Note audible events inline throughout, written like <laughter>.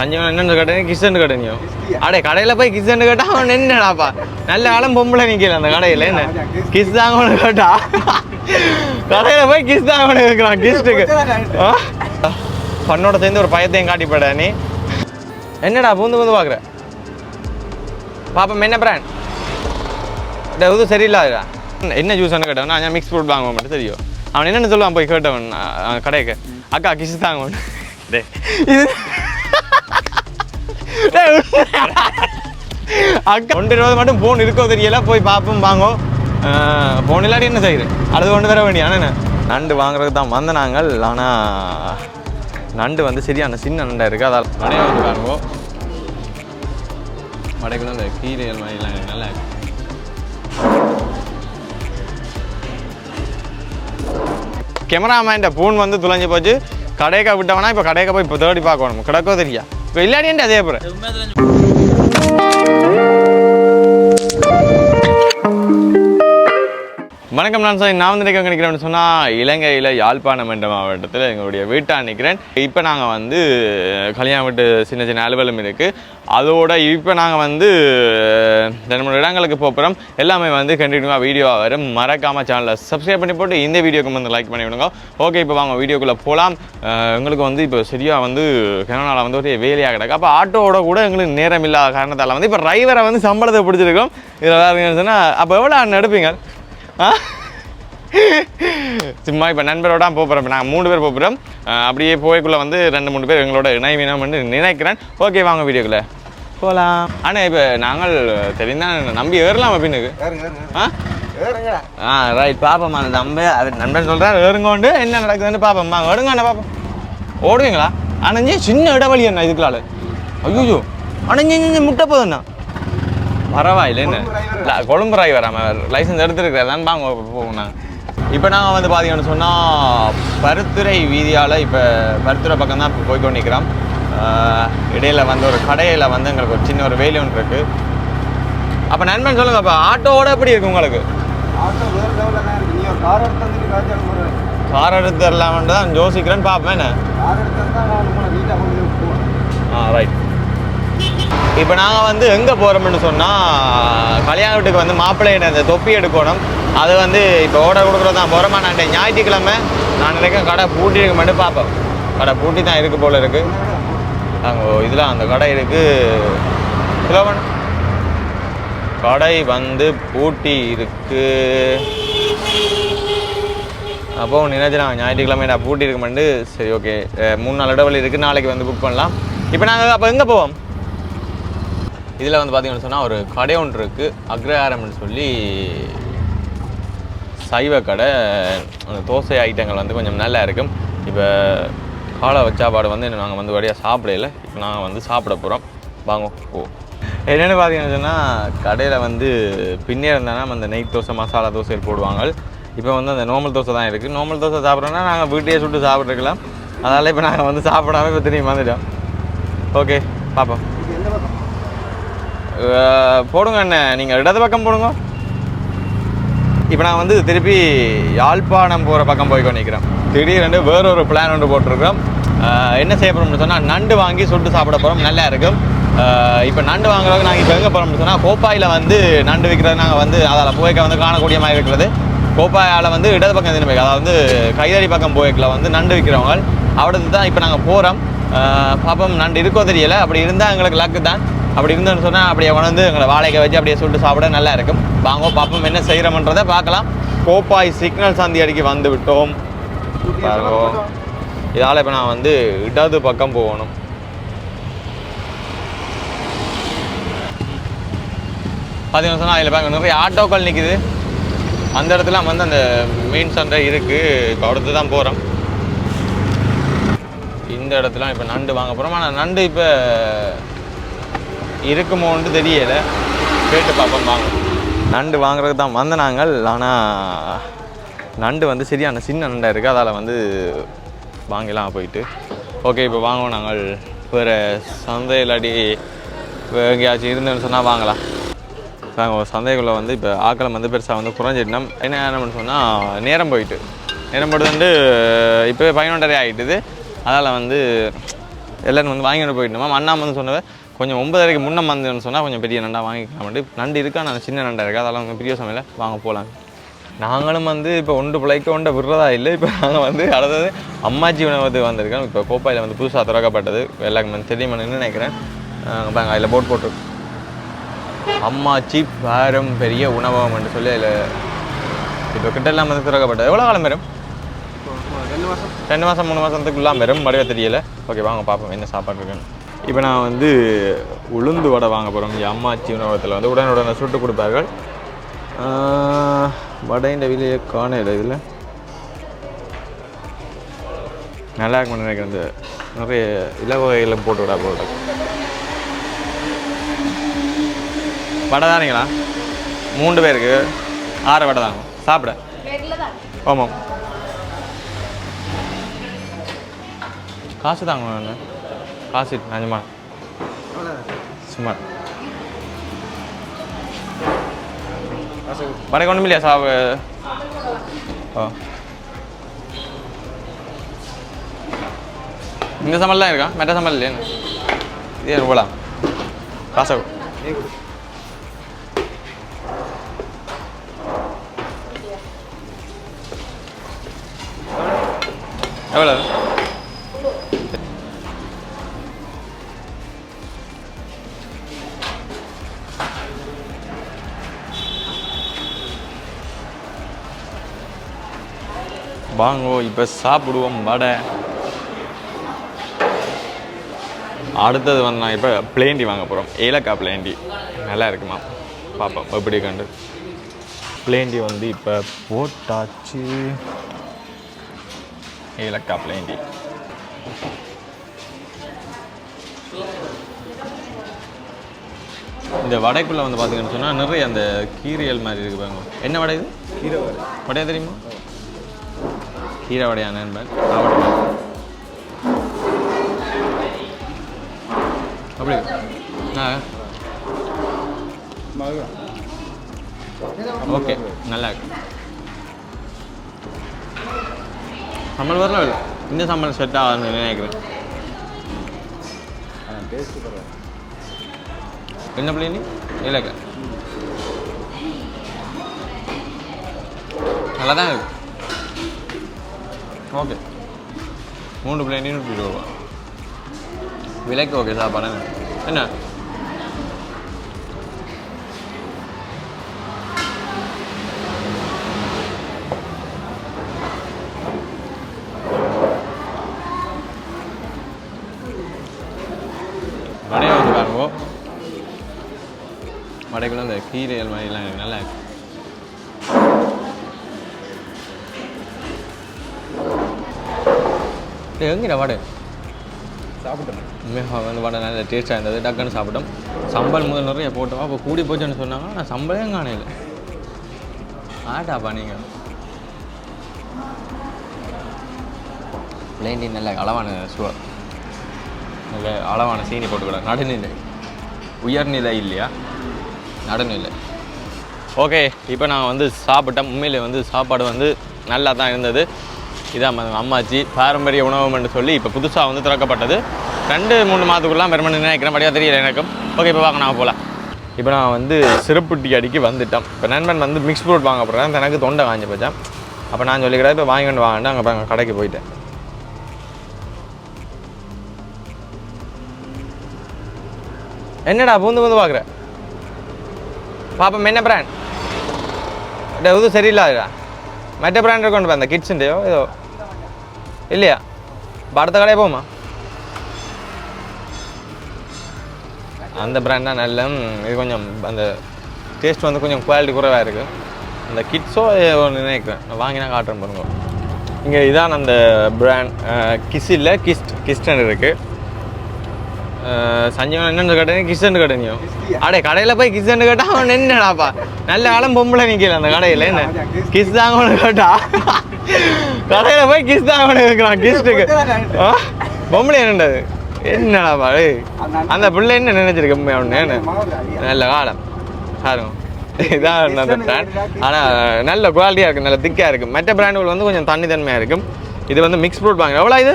அஞ்சு என்னென்னு கேட்டேன் கிச்சன் கடைனியோ? அடே கடையில் போய் கிச்சன் கேட்டா அவன் என்னடாப்பா நல்ல காலம் பொம்பளை நிற்கல அந்த கடையில் என்ன? கிஸ் தாங்கன்னு கேட்டா. கடையில் போய் கிஸ் தாங்கன்னு கேட்குறான் கிஸ்ட்டுக்கு பண்ணோட சேர்ந்து ஒரு பயத்தையும் காட்டி நீ. என்னடா பூந்து பூந்து பார்க்குற பாப்பா என்ன பிராண்ட் இது சரியில்லாதா என்ன ஜூஸ்னு கேட்டவன் நான் மிக்ஸ் ஃப்ரூட் வாங்குவோம் மட்டும் தெரியும். அவன் என்னென்னு சொல்லுவான் போய் கேட்டவன் கடைக்கு. அக்கா கிஸ் தாங்க இது டேய், அக்கா ஒன்று இருபது மட்டும் ஃபோன் இருக்கோ தெரியல. போய் பார்ப்போம் வாங்கோ. ஃபோன் இல்லாட்டி என்ன செய்யுது? அடுத்து கொண்டு வர வேண்டிய ஆனால் நண்டு வாங்குறதுக்கு தான் வந்த நாங்கள். ஆனால் நண்டு வந்து சரியான சின்ன நண்டாக இருக்குது அதால் மடையை வந்து வாங்குவோம் மடைக்குள்ள இந்த கீரைகள் மாதிரிலாம் நல்லா இருக்கு. கேமராமேன் ஃபோன் வந்து துளைஞ்சு போச்சு. கடையக்கா விட்டவனா இப்போ கடையக்கா போய் இப்போ தேடி பார்க்கணும். கிடக்கோ தெரியா? இப்போ இல்லாடின்ட்டு அதே வணக்கம் நான் சார் நான் வந்து நினைக்க நினைக்கிறேன்னு சொன்னால் இலங்கையில் யாழ்ப்பாணம் என்ற மாவட்டத்தில் எங்களுடைய வீட்டா நிற்கிறேன் இப்போ நாங்கள் வந்து கல்யாணம் வீட்டு சின்ன சின்ன அலுவலம் இருக்குது அதோட இப்போ நாங்கள் வந்து ரெண்டு மூணு இடங்களுக்கு போகிறோம் எல்லாமே வந்து கண்டினியூவாக வீடியோவாக வரும். மறக்காமல் சேனலை சப்ஸ்கிரைப் பண்ணி போட்டு இந்த வீடியோக்கு வந்து லைக் பண்ணி விடுங்க. ஓகே இப்போ வாங்க வீடியோக்குள்ளே போகலாம் எங்களுக்கு வந்து இப்போ சரியாக வந்து கனடாவில் வந்து ஒரு வேலையாக கிடக்கு. அப்போ ஆட்டோவோட கூட எங்களுக்கு நேரம் இல்லாத காரணத்தால் வந்து இப்போ டிரைவரை வந்து சம்பளத்தை பிடிச்சிருக்கோம். இதில் வேறு சொன்னால் அப்போ எவ்வளோ அண்ணன் எடுப்பீங்க? சும்மா இப்போ நண்பரோட தான் போகிறோம் நாங்கள் மூணு பேர் போகிறோம் அப்படியே போய்க்குள்ளே வந்து ரெண்டு மூணு பேர் எங்களோட இணைவினம்னு நினைக்கிறேன். ஓகே வாங்க வீடியோக்குள்ளே. போகலாம் ஆனால் இப்போ நாங்கள் தெரிந்தால் நம்பி ஏறலாம் பின்னுக்கு? ஆ? ஆ ரைட் பாப்போம் அந்த நம்ப அவர் நண்பன் சொல்கிறார் ஏறுங்கோண்டு. என்ன நடக்குதுன்னு பார்ப்போம் வாங்க எடுங்க அண்ணா பார்ப்போம் ஓடுவீங்களா? அணைஞ்சு சின்ன இடவழி என்ன இதுக்குள்ளால? ஐயோ அணைஞ்சு முட்டை போதுண்ணா பரவாயில்ல என்ன இல்லை கொழும்பு ராய் வராமல் லைசன்ஸ் எடுத்துருக்கிறேன் தான் வாங்க போகணும் இப்போ நாங்கள் வந்து பார்த்தீங்கன்னு சொன்னால் பருத்துறை வீதியால் இப்போ பருத்துறை பக்கம் தான் இப்போ போய் கொண்டிருக்கிறோம் இடையில வந்து ஒரு கடையில் வந்து எங்களுக்கு ஒரு சின்ன ஒரு வேலி ஒன்று இருக்குது அப்போ நண்பன் சொல்லுங்கள் அப்போ ஆட்டோவோட எப்படி இருக்கு உங்களுக்கு? கார் எடுத்துடலாம்னு தான் யோசிக்கிறேன்னு பார்ப்பேன் என்ன? கார் இப்போ நாங்கள் வந்து எங்கே போகிறோம்னு சொன்னால் கல்யாண வீட்டுக்கு வந்து மாப்பிள்ளையின அந்த தொப்பி எடுக்கணும். அது வந்து இப்போ ஓட கொடுக்குறது தான் போகிறோமா நான் ஞாயிற்றுக்கிழமை நான் நினைக்கிறேன் கடை பூட்டி இருக்க மட்டும் பார்ப்போம் கடை பூட்டி தான் இருக்குது போல் இருக்குது நாங்கள் இதில் அந்த கடை இருக்குது கிலோவன் கடை வந்து பூட்டி இருக்கு அப்போ நினைச்சு நான் ஞாயிற்றுக்கிழமை நான் பூட்டி இருக்க மாட்டேன். சரி ஓகே மூணு நாள் இடைவெளி இருக்குது நாளைக்கு வந்து புக் பண்ணலாம். இப்போ நாங்கள் அப்போ எங்கே போவோம்? இதில் வந்து பார்த்தீங்கன்னு சொன்னால் ஒரு கடை ஒன்று இருக்குது அக்ரஹாரம்னு சொல்லி சைவ கடை. அந்த தோசை ஐட்டங்கள் வந்து கொஞ்சம் நல்லா இருக்கும். இப்போ காலை வச்சாப்பாடு வந்து நாங்கள் வந்து வழியாக சாப்பிடல. இப்போ நாங்கள் வந்து சாப்பிட போகிறோம் வாங்க ஓ என்னென்னு பார்த்தீங்கன்னு சொன்னால் கடையில் வந்து பின்னே இருந்தானா அந்த நெய் தோசை மசாலா தோசை போடுவாங்க. இப்போ வந்து அந்த நார்மல் தோசை தான் இருக்குது நார்மல் தோசை சாப்பிட்றோன்னா நாங்கள் வீட்டையே சுட்டு சாப்பிட்ருக்கலாம் அதனால் இப்போ நாங்கள் வந்து சாப்பிடாமல் இப்போ திரும்பி வந்துட்டோம். ஓகே பார்ப்போம் இது எந்த பக்கம் அஹ் போடுங்க அண்ணன் நீங்கள் இடது பக்கம் போடுங்க. இப்போ நான் வந்து திருப்பி யாழ்ப்பாணம் போகிற பக்கம் போய் நிற்கிறேன் திடீரென்று வேற ஒரு பிளான் ஒன்று போட்டிருக்கோம் என்ன செய்ய போகிறோம்னு சொன்னால் நண்டு வாங்கி சுட்டு சாப்பிட போகிறோம் நல்லா இருக்கும். இப்போ நண்டு வாங்குறதுக்கு நாங்கள் இப்போ எங்கே போகிறோம்னு சொன்னால் கோப்பாயில் வந்து நண்டு விற்கிறது நாங்கள் வந்து அதில் போய்க்க வந்து காணக்கூடிய மாதிரி இருக்கிறது. கோப்பாயால் வந்து இடது பக்கம் திரும்பி அதாவது கைதடி பக்கம் போய்க்கல வந்து நண்டு விற்கிறவங்க அவிடத்து தான் இப்போ நாங்கள் போகிறோம் பாப்பம் நண்டு இருக்கோ தெரியல. அப்படி இருந்தால் எங்களுக்கு லக்கு தான். அப்படி இருந்தோன்னு சொன்னால் அப்படியே கொண்டு எங்களை வாழைக்க வச்சு அப்படியே சுட்டு சாப்பிட நல்லா இருக்கும். வாங்க பார்ப்போம் என்ன செய்கிறோம்ன்றதை பார்க்கலாம். கோப்பாய் சிக்னல் சாந்தி அடிக்கு வந்து விட்டோம் இதால் இப்போ நான் வந்து இடது பக்கம் போகணும். பார்த்தீங்கன்னு சொன்னால் அதில் பாருங்க நிறைய ஆட்டோக்கள் நிற்குது அந்த இடத்துல வந்து அந்த மீன் சந்தை இருக்குது இப்போ அடுத்து தான் போகிறோம் இந்த இடத்துல இப்போ நண்டு வாங்க போகிறோம் ஆனால் நண்டு இப்போ இருக்குமோன்ட்டு தெரியலை. கேட்டு பார்ப்போம் வாங்க. நண்டு வாங்குறதுக்கு தான் வந்த நாங்கள் ஆனால் நண்டு வந்து சரியான சின்ன நண்டாக இருக்குது அதால் வந்து வாங்கலாம் போயிட்டு. ஓகே இப்போ வாங்குவோம் நாங்கள். வேறு சந்தையில் அடி எங்கேயாச்சும் இருந்தேன்னு சொன்னால் வாங்கலாம். நாங்கள் சந்தைக்குள்ளே வந்து இப்போ ஆக்களம் வந்து பெருசாக வந்து குறைஞ்சிட்டோம் என்ன என்ன சொன்னால் நேரம் போயிட்டு. நேரம் போட்டு வந்து இப்போ பதினொன்றரை ஆகிட்டுது அதால் வந்து எல்லோரும் வந்து வாங்கிட்டு போயிட்டோமா அண்ணா வந்து சொன்னவ கொஞ்சம் ஒன்பதரைக்கு முன்ன வந்துன்னு சொன்னால் கொஞ்சம் பெரிய நண்டா வாங்கிக்கலாம் நண்டு இருக்கா? நான் சின்ன நண்டா இருக்கா? அதெல்லாம் வந்து பெரிய சமையல வாங்க போகலாம் நாங்களும் வந்து இப்போ ஒன்று பிழைக்க ஒன்றை விடுறதா இல்லை. இப்போ நாங்கள் வந்து அடுத்தது அம்மாச்சி உணவகத்துக்கு வந்திருக்கோம். இப்போ கோப்பாயில் வந்து புதுசாக திறக்கப்பட்டது. எல்லாருக்கும் தெரியுமான்னு நினைக்கிறேன்? பாருங்க அதில் போட் போட்டிருக்கு. அம்மாச்சி பாரம்பரிய உணவகம் என்று சொல்லி அதில் இப்போ கிட்டெல்லாம் வந்து திறக்கப்பட்டது. எவ்வளோ காலம் வரும்? ரெண்டு மாதம் ரெண்டு மாதம் மூணு மாதத்துக்குலாம் வரும். வடிவ தெரியல. ஓகே வாங்க பார்ப்போம் என்ன சாப்பாடு இருக்குன்னு. இப்போ நான் வந்து உளுந்து வடை வாங்க போகிறோம். இங்கே அம்மாச்சி உணவகத்தில் வந்து உடனுடனே சுட்டு கொடுப்பார்கள். வடையின் விலையை காணல இதில் நல்லா இருக்கும்னு நினைக்கிறேன். இந்த நிறைய இலவகைகளும் போட்டு விடா போட்டு. வடை தானீங்களா? மூன்று பேருக்கு ஆறு வடை தாங்க சாப்பிட. ஆமாம். காசு தாங்க வேணும். காசு நிஜமா சும்மா வடை ஒன்றும் இல்லையா சாவு ஓ இந்த சம்பளம் இருக்கா மெட்ட சம்பளம் இல்லையா இது எவ்வளோ காசு எவ்வளோ வாங்கோ இப்போ சாப்பிடுவோம் வடை. அடுத்தது வந்து நான் இப்போ பிளேண்டி வாங்க போகிறோம் ஏலக்காய் பிளேண்டி நல்லா இருக்குமா? பார்ப்போம் எப்படி கண்டு பிளேண்டி வந்து இப்போ போட்டாச்சு. ஏலக்காய் பிளேண்டி இந்த வடைக்குள்ளே வந்து பார்த்தீங்கன்னு சொன்னால் நிறைய அந்த கீரியல் மாதிரி இருக்கு பாருங்க. என்ன வடை இது? கீரை வடை. வடையா தெரியுமா? கீரை வடையா நண்பன் நான் அப்படி. ஓகே நல்லா இருக்கு. சம்பளம் வரல இல்லை இந்த சம்பளம் செட் ஆகுதுன்னு நினைக்கிறேன். என்ன பிள்ளைங்க இல்லைக்கா நல்லா தான் இருக்கு. ஓகே. மூணு பிள்ளைங்க நூற்றி இருபது ரூபா விலைக்கு ஓகே சாப்பாடு என்ன? வடையை வந்து பாருங்க. வடைக்குள்ள அந்த கீரைகள் மாதிரிலாம் இருக்கு. நல்லா இருக்குது டேய், எங்கடா வடை சாப்பிட்டேன் மிக வந்து வடை நல்ல டேஸ்ட்டாக இருந்தது டக்குன்னு சாப்பிட்டோம் சம்பல் முதல் நிறைய போட்டோம் அப்போ கூடி போச்சுன்னு சொன்னாங்க நான் சம்பளே காணையில் ஆட்டாப்பா நீங்கள் பிளேண்டி நல்ல அளவான சுவர் நல்ல அளவான சீனி போட்டுக்கூட நடுநிலை உயர்நிலை இல்லையா நடுநிலை ஓகே இப்போ நான் வந்து சாப்பிட்டேன் உண்மையிலே வந்து சாப்பாடு வந்து நல்லா தான் இருந்தது இதான் அம்மாச்சி. பாரம்பரிய உணவுன்னு சொல்லி இப்போ புதுசாக வந்து திறக்கப்பட்டது. ரெண்டு மூணு மாதத்துக்குள்ளே பெருமனு நினைக்கிறேன் படியாக தெரியல எனக்கும். ஓகே இப்போ வாங்க நான் போகலாம் இப்போ நான் வந்து சிறப்புட்டி அடிக்கு வந்துட்டேன் இப்போ நண்பன் வந்து மிக்ஸ் ஃப்ரூட் வாங்க போகிறேன் எனக்கு தொண்டை காஞ்சி போச்சேன் அப்போ நான் சொல்லிக்கிறேன் இப்போ வாங்கிட்டு வாங்கிட்டு அங்கே அங்கே கடைக்கு போயிட்டேன். என்னடா பூந்து பூந்து பார்க்குற பாப்பா என்ன பிராண்ட் டே இது சரியில்லாதா மற்ற பிராண்ட் கொண்டு அந்த கிட்ஸுண்டையோ ஏதோ. இல்லையா இப்போ அடுத்த கடையே போமா அந்த பிராண்ட் தான் நல்ல இது கொஞ்சம் அந்த டேஸ்ட் வந்து கொஞ்சம் குவாலிட்டி குறைவாக இருக்குது அந்த கிட்ஸோ ஒன்று நினைக்கிறேன் வாங்கினா காட்டுறேன் பாருங்க இங்கே இதான் அந்த பிராண்ட் கிஸ் இல்லை கிஸ்ட் கிஸ்டன் இருக்குது சஞ்சீவன் என்னென்னு கேட்டேன் கிஸ்டன் கேட்டேனியோ அடே கடையில் போய் கிஸ்டன் கேட்டா அவன் என்னடாப்பா நல்ல காலம் பொம்பளை நிற்கல அந்த கடையில் என்ன? கிஸ் தாங்கன்னு கேட்டா? கடையில் போய் கிஸ் தாங்கன்னு இருக்கிறான் கிஸ்ட்டுக்கு ஆ? பொம்பளை என்னண்டது என்னடாப்பா ஏய் அந்த பிள்ளை என்ன நினைச்சிருக்கு அவனு நல்ல காலம். சாருங்க இதான் அந்த பிராண்ட் ஆனால் நல்ல குவாலிட்டியாக இருக்குது நல்ல திக்காக இருக்குது மற்ற பிராண்டுகள் வந்து கொஞ்சம் தண்ணி தன்மையாக இருக்கும். இது வந்து மிக்ஸ் ஃப்ரூட் வாங்க எவ்வளோ இது?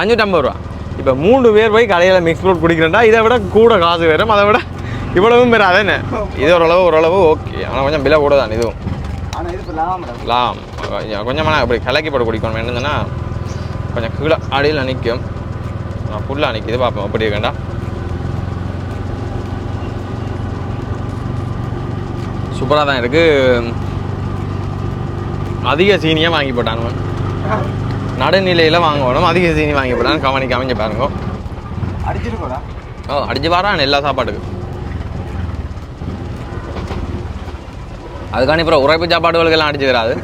அஞ்சூற்றம்பது ஐம்பது ரூபா. இப்போ மூணு பேர் போய் கடையில் மிக்ஸ் ஃப்ரூட் குடிக்கிறேன்டா இதை விட கூட காசு வேறும் அதை விட இவ்வளவும் வேறு அதானே இது ஓரளவு ஓரளவு ஓகே ஆனால் கொஞ்சம் விலை கூட தான் இதுவும். லாம் கொஞ்சம் கொஞ்சமாக அப்படி கலக்கி போட்டு குடிக்கணும். என்னதுன்னா கொஞ்சம் கீழே அடியில் நிற்கும் ஃபுல்லாக நிற்கிது பார்ப்போம் அப்படி இருக்கேன்டா. சூப்பராக தான் இருக்குது அதிக சீனியாக வாங்கி போட்டானுங்க நடுநிலையில் வாங்கணும். அதிக சீனி வாங்கி போட்டான் கவனிக்க அமைஞ்ச பாருங்க. அடிச்சிட்டு போடா ஓ அடிச்சு பாறான் எல்லா சாப்பாட்டுக்கும் அதுக்காண்டி அப்புறம் உரைப்பு சாப்பாடுகளுக்கெல்லாம் அடிச்சு வராது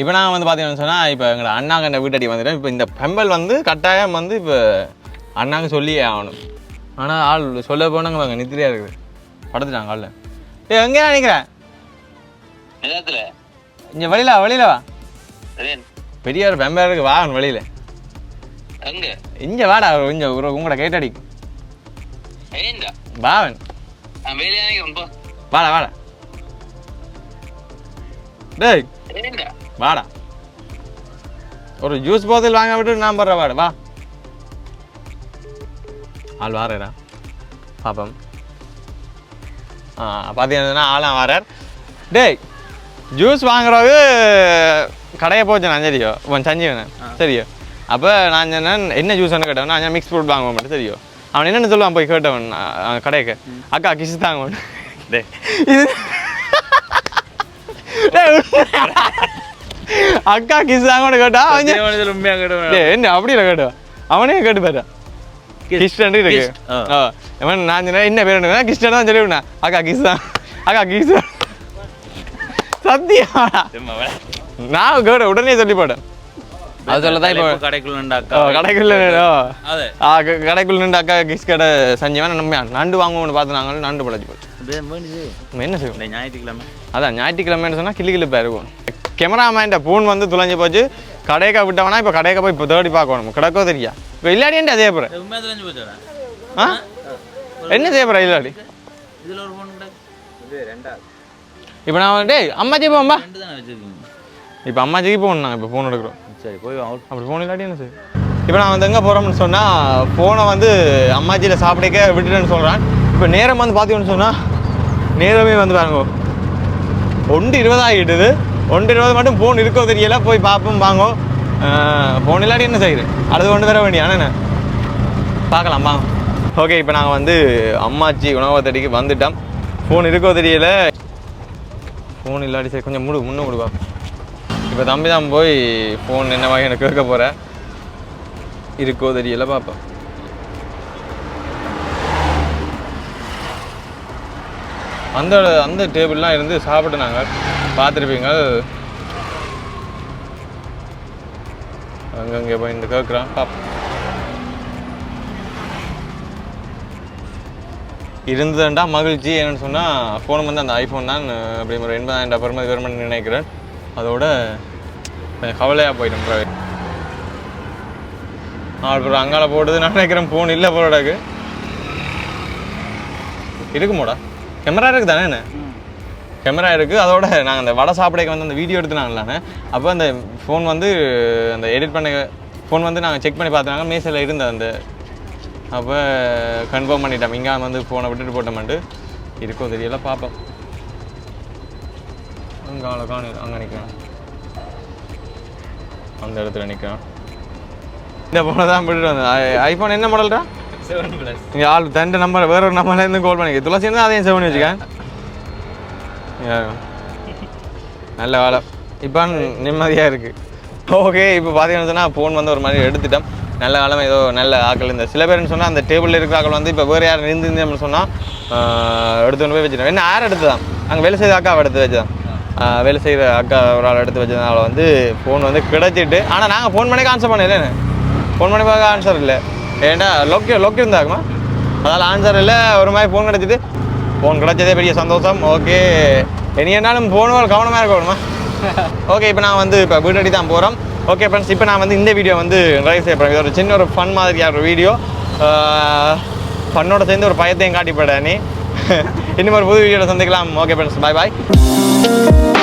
இப்போ நான் வந்து பார்த்தீங்கன்னு சொன்னால் இப்போ எங்களை அண்ணாங்க இந்த வீட்டடி வந்துட்டேன். இப்போ இந்த பெம்பல் வந்து கட்டாயம் வந்து இப்போ அண்ணாங்க சொல்லியே ஆகணும். ஆனால் ஆள் சொல்ல போனவங்க வாங்க நித்திரியாக இருக்குது. படுத்துட்டாங்க ஆள் ஏ எங்கே நினைக்கிறேன் நேரத்துல இங்கே வெளியில வா, வெளியில வா. ரேன் பெரிய ஒரு பெம்பல் இருக்கு வா வெளியில். அங்க இங்கே வாடா இங்கே உங்களோட கேட்டடி வாவன். வாடா வாடா. டேய். வாடா. ஒரு ஜூஸ் போத்தல் வாங்க விட்டு நான் போடுற வாடு வா. ஆள் வாரேடா. பாப்பம். பார்த்தீங்கன்னா ஆளாம் வாரார். டேய். ஜூஸ் வாங்குறவு கடையை போச்சு நான் சரியோ உன் சஞ்சீவனன் சரியோ அப்போ நான் சொன்னேன் என்ன ஜூஸ்னு கேட்டவன் நான் மிக்ஸ் ஃப்ரூட் வாங்குவோம் மட்டும். சரியோ அவன் என்னென்னு சொல்லுவான் போய் கேட்டவன் கடைக்கு. அக்கா கிஸ் தாங்க இது அக்கா கிஸ் தாங்க கேட்டா அவன் உண்மையா டேய், என்ன அப்படி இல்லை கேட்டா அவனே கேட்டு பாரு. கிஸ்டன் இருக்கு. நான் என்ன பேர் கிஸ்டன் தான் சொல்லிவிடா அக்கா கிஸ் தான். அக்கா கிஸ் சத்தியா நான் உடனே சொல்லி போட்டேன் அது சொல்ல தான் இப்போ கடைக்குள்ள கடைக்குள்ள கடைக்குள்ள நின்று அக்கா கிஸ் கடை செஞ்சவன் நம்ம நண்டு வாங்குவோம்னு பார்த்து நாங்கள் நண்டு போச்சு. நம்ம என்ன செய்வோம்? இந்த ஞாயிற்றுக்கிழமை. அதான் ஞாயிற்றுக்கிழமைன்னு சொன்னால் கிளி கிளிப்பாக இருக்கும் கேமராமேன் ஃபோன் வந்து துளைஞ்சு போச்சு. கடையக்கா விட்டவனா இப்போ கடையக்க போய் இப்போ தேடி பார்க்கணும். கிடக்கோ தெரியா? இப்போ இல்லாடின்ட்டு அதே போகிற உண்மையா தெரிஞ்சு போச்சோடா ஆ? என்ன செய்ய இல்லாடி இதுல ஒரு ஃபோன் ரெண்டாவது இப்போ நான் வந்து அம்மாச்சி போம்பா இப்போ அம்மாச்சிக்கு போகணும் நாங்கள் இப்போ ஃபோன் எடுக்கிறோம். சரி போய் அப்படி ஃபோன் இல்லாட்டி என்ன செய்யும் இப்போ நான் வந்து எங்கே போகிறோம்னு சொன்னால் ஃபோனை வந்து அம்மாச்சியில் சாப்பிடக்க விட்டுட்டேன்னு சொல்கிறேன் இப்போ நேரம் வந்து பார்த்தீங்கன்னு சொன்னால் நேரமே வந்து பாருங்க. ஒன்று இருபது ஆகிட்டுது. ஒன்று இருபது மட்டும் ஃபோன் இருக்கோ தெரியல போய் பார்ப்போம் வாங்கோ. ஃபோன் இல்லாட்டி என்ன செய்யுது? அடுத்து கொண்டு வர வேண்டிய என்ன? பார்க்கலாம்? வாங்க ஓகே இப்போ நாங்கள் வந்து அம்மாச்சி உணவகத்தடிக்கு வந்துட்டோம். ஃபோன் இருக்கோ தெரியல ஃபோன் இல்லாட்டி சரி கொஞ்சம் முடு முன்ன முடுவா இப்போ தம்பி தான் போய் ஃபோன் என்ன வாங்கி எனக்கு கேட்க போகிறேன் இருக்கோ தெரியல பார்ப்போம் அந்த அந்த டேபிள்லாம் இருந்து சாப்பிட்டு நாங்கள் பார்த்துருப்பீங்க. அங்கங்கே போய் இந்த கேட்குறான் பார்ப்போம் இருந்ததுண்டா மகிழ்ச்சி. என்னென்னு சொன்னால் ஃபோன் வந்து அந்த ஐஃபோன் தான் அப்படி ஒரு எண்பதாயிரம் பெருமதி வருமானு நினைக்கிறேன். அதோட கொஞ்சம் கவலையாக போயிட்டேன் ப்ரோ அப்புறம் அங்கால போடுது நான் நினைக்கிறேன் ஃபோன் இல்லை போலடாக்கு இருக்குமோடா? கேமரா இருக்குது தானே என்ன? கேமரா இருக்குது அதோட நாங்கள் அந்த வடை சாப்பிடைக்கு வந்து அந்த வீடியோ எடுத்துனாங்களானே அப்போ அந்த ஃபோன் வந்து அந்த எடிட் பண்ண ஃபோன் வந்து நாங்கள் செக் பண்ணி பார்த்தாங்க மேசையில் இருந்த அந்த அப்போ கன்ஃபார்ம் பண்ணிட்டோம் இங்கே வந்து ஃபோனை விட்டுட்டு போட்டோம்ட்டு இருக்கோ தெரியல பார்ப்போம். அங்கே அவ்வளோ காணும். அங்கே நிற்கிறான் அந்த இடத்துல நிற்கிறான் இந்த ஃபோனை தான் விட்டுட்டு வந்தேன். ஐஃபோன் என்ன மாடல்டா இங்கே ஆள் தண்டு நம்பர் வேற ஒரு நம்பர்லேருந்து கால் பண்ணிக்க. துளசி இருந்தால் அதையும் செவன் வச்சுக்கேன். நல்ல வேலை. இப்போ நிம்மதியாக இருக்குது ஓகே இப்போ பார்த்தீங்கன்னு சொன்னால் ஃபோன் வந்து ஒரு மாதிரி எடுத்துட்டோம் நல்ல காலம் ஏதோ நல்ல ஆக்கள் இந்த சில பேர்னு சொன்னால் அந்த டேபிளில் இருக்கிற ஆக்கள் வந்து இப்போ வேறு யார் இருந்திருந்தோம்னு சொன்னால் எடுத்துன்னு போய் வச்சுட்டோம் என்ன யார் எடுத்து தான்? அங்கே வேலை செய்த அக்காவை எடுத்து வச்சுதான். வேலை செய்கிற அக்கா ஒரு ஆள் எடுத்து வச்சதுனால வந்து ஃபோன் வந்து கிடச்சிட்டு ஆனால் நாங்கள் ஃபோன் பண்ணி ஆன்சர் பண்ணல ஃபோன் பண்ணி பார்க்க ஆன்சர் இல்லை. ஏன்டா லொக்கே லொக்கே இருந்தாக்குமா அதால் ஆன்சர் இல்லை. ஒரு மாதிரி ஃபோன் கிடச்சிட்டு ஃபோன் கிடச்சதே பெரிய சந்தோஷம். ஓகே. இனி என்னாலும் ஃபோன் கவனமாக இருக்கணுமா? ஓகே இப்போ நான் வந்து இப்போ வீட்டடி தான் போகிறோம் ஓகே ஃப்ரெண்ட்ஸ் இப்போ நான் வந்து இந்த வீடியோ வந்து ட்ரைவ் செய்ய போகிறேன் இது ஒரு சின்ன ஒரு ஃபன் மாதிரியாக ஒரு வீடியோ ஃபன்னோட சேர்ந்து ஒரு பயத்தையும் காட்டி நீ. <laughs> இன்னும் ஒரு புது வீடியோவில் சந்திக்கலாம். ஓகே ஃப்ரெண்ட்ஸ் பாய் பாய்